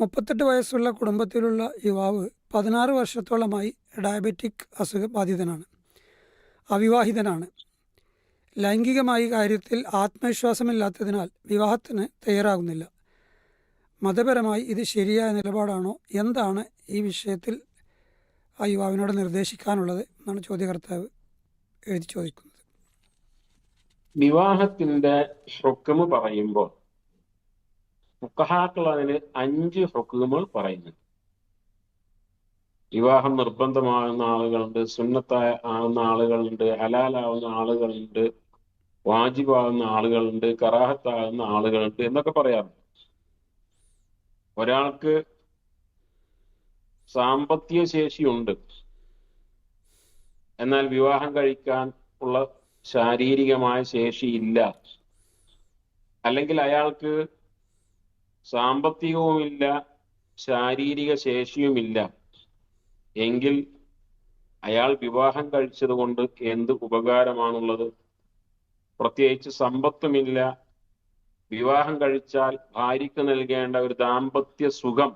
മുപ്പത്തെട്ട് വയസ്സുള്ള കുടുംബത്തിലുള്ള യുവാവ് പതിനാറ് വർഷത്തോളമായി ഡയബറ്റിക് അസുഖ ബാധിതനാണ് അവിവാഹിതനാണ്. ലൈംഗികമായി കാര്യത്തിൽ ആത്മവിശ്വാസമില്ലാത്തതിനാൽ വിവാഹത്തിന് തയ്യാറാകുന്നില്ല. മതപരമായി ഇത് ശരിയായ നിലപാടാണോ? എന്താണ് ഈ വിഷയത്തിൽ ആ യുവാവിനോട് നിർദ്ദേശിക്കാനുള്ളത് എന്നാണ് ചോദ്യകർത്താവ് എഴുതി ചോദിക്കുന്നത്. വിവാഹത്തിന്റെ ഹുക്കുമ് പറയുമ്പോൾ ഫുക്കഹാക്കൾ അതിന് അഞ്ച് ഹുക്കുമുകൾ പറയുന്നു. വിവാഹം നിർബന്ധമാകുന്ന ആളുകളുണ്ട് സുന്നത്തായ ആകുന്ന ആളുകളുണ്ട് ഹലാലാവുന്ന ആളുകളുണ്ട് വാജിബാകുന്ന ആളുകളുണ്ട് കറാഹത്താകുന്ന ആളുകളുണ്ട് എന്നൊക്കെ പറയാറുണ്ട്. ഒരാൾക്ക് സാമ്പത്തിക ശേഷിയുണ്ട്. എന്നാൽ വിവാഹം കഴിക്കാൻ ഉള്ള ശാരീരികമായ ശേഷി ഇല്ല അല്ലെങ്കിൽ അയാൾക്ക് സാമ്പത്തികവുമില്ല ശാരീരിക ശേഷിയുമില്ല. എങ്കിൽ അയാൾ വിവാഹം കഴിച്ചത് കൊണ്ട് എന്ത് ഉപകാരമാണുള്ളത്? പ്രത്യേകിച്ച് സമ്പത്തുമില്ല. വിവാഹം കഴിച്ചാൽ ഭാര്യക്ക് നൽകേണ്ട ഒരു ദാമ്പത്യ സുഖം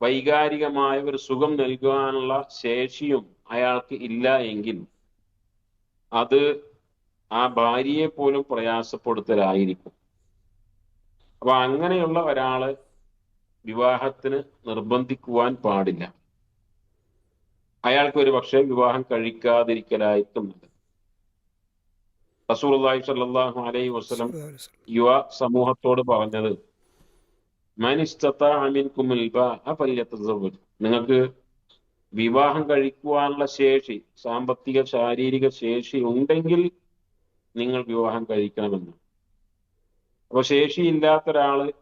വൈകാരികമായ ഒരു സുഖം നൽകുവാനുള്ള ശേഷിയും അയാൾക്ക് ഇല്ല എങ്കിൽ അത് ആ ഭാര്യയെ പോലും പ്രയാസപ്പെടുത്തലായിരിക്കും. അപ്പൊ അങ്ങനെയുള്ള ഒരാൾ വിവാഹത്തിന് നിർബന്ധിക്കുവാൻ പാടില്ല. അയാൾക്ക് ഒരു പക്ഷേ വിവാഹം കഴിക്കാതിരിക്കലായിട്ടും റസൂർലായി സ്വല്ലല്ലാഹു അലൈഹി വസല്ലം യുവ സമൂഹത്തോട് പറഞ്ഞത് നിങ്ങൾക്ക് വിവാഹം കഴിക്കുവാനുള്ള ശേഷി സാമ്പത്തിക ശാരീരിക ശേഷി ഉണ്ടെങ്കിൽ നിങ്ങൾ വിവാഹം കഴിക്കണമെന്ന്. അപ്പൊ ശേഷിയില്ലാത്ത ഒരാൾ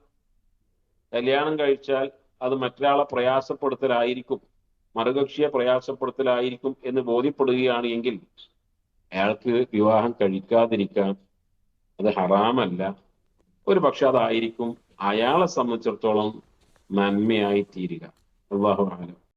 കല്യാണം കഴിച്ചാൽ അത് മറ്റൊരാളെ പ്രയാസപ്പെടുത്തലായിരിക്കും. മറുകക്ഷിയെ പ്രയാസപ്പെടുത്തലായിരിക്കും എന്ന് ബോധ്യപ്പെടുകയാണ് എങ്കിൽ അയാൾക്ക് വിവാഹം കഴിക്കാതിരിക്കാം അത് ഹറാമല്ല. ഒരു പക്ഷെ അതായിരിക്കും അയാളെ സംബന്ധിച്ചിടത്തോളം നന്മയായി തീരുക അള്ളാഹു ആലം